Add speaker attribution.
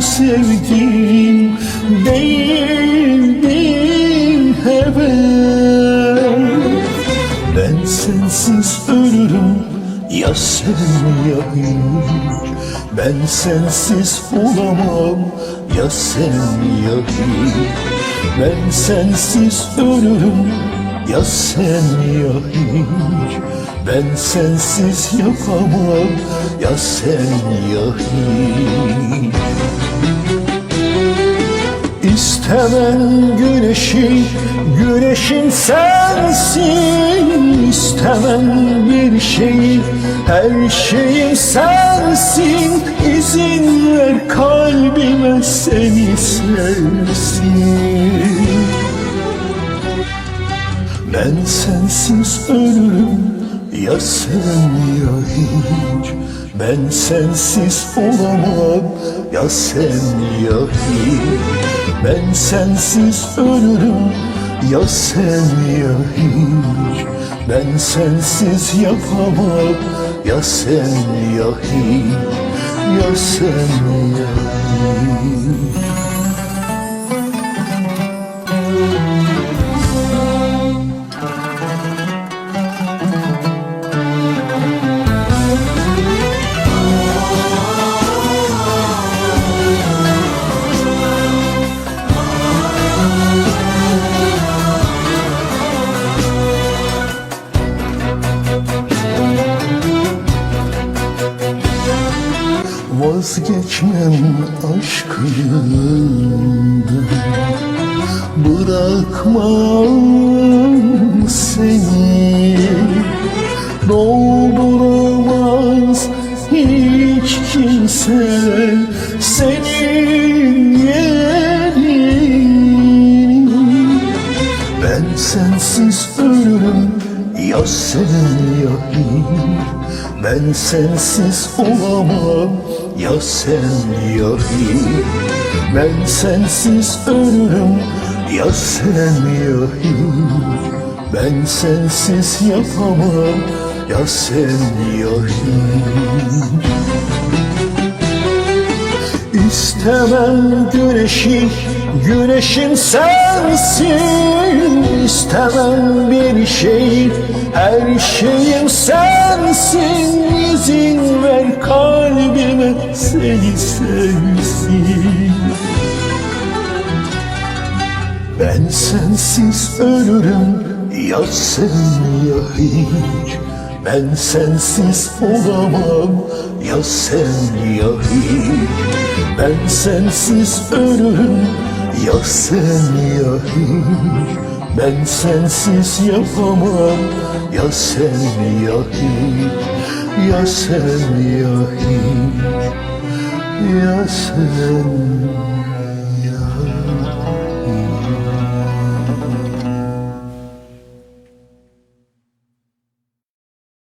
Speaker 1: sevdim değildin hemen. Ben sensiz ölürüm ya sen ya hiç. Ben sensiz olamam ya sen ya hiç. Ben sensiz ölürüm ya sen ya hiç. Ben sensiz yapamam ya sen ya hiç. İstemem güneşi, güneşim sensin. İstemem bir şeyi, her şeyim sensin. İzin ver kalbime seni sevsin Ben sensiz ölürüm ya sen ya hiç Ben sensiz olamam. Ya sen ya hiç Ben sensiz ölürüm. Ya sen ya hiç Ben sensiz yapamam. Ya sen ya hiç Ya sen ya hiç Vazgeçmem aşkından Bırakmam seni. Dolduramaz hiç kimse Senin yerini. Ben sensiz ölürüm ya sen ya hiç Ben sensiz olamam ya sen ya hiç Ben sensiz ölürüm. Ya sen ya hiç Ben sensiz yapamam. Ya sen ya hiç İstemem güneşi, güneşim sensin. İstemem bir şey, her şeyim sensin seni sevsin Ben sensiz ölürüm ya sen ya hiç. Ben sensiz olamam ya sen ya hiç. Ben sensiz ölürüm ya sen ya hiç. Ben sensiz yapamam ya sen ya hiç Ya sen ya hiç Ya sen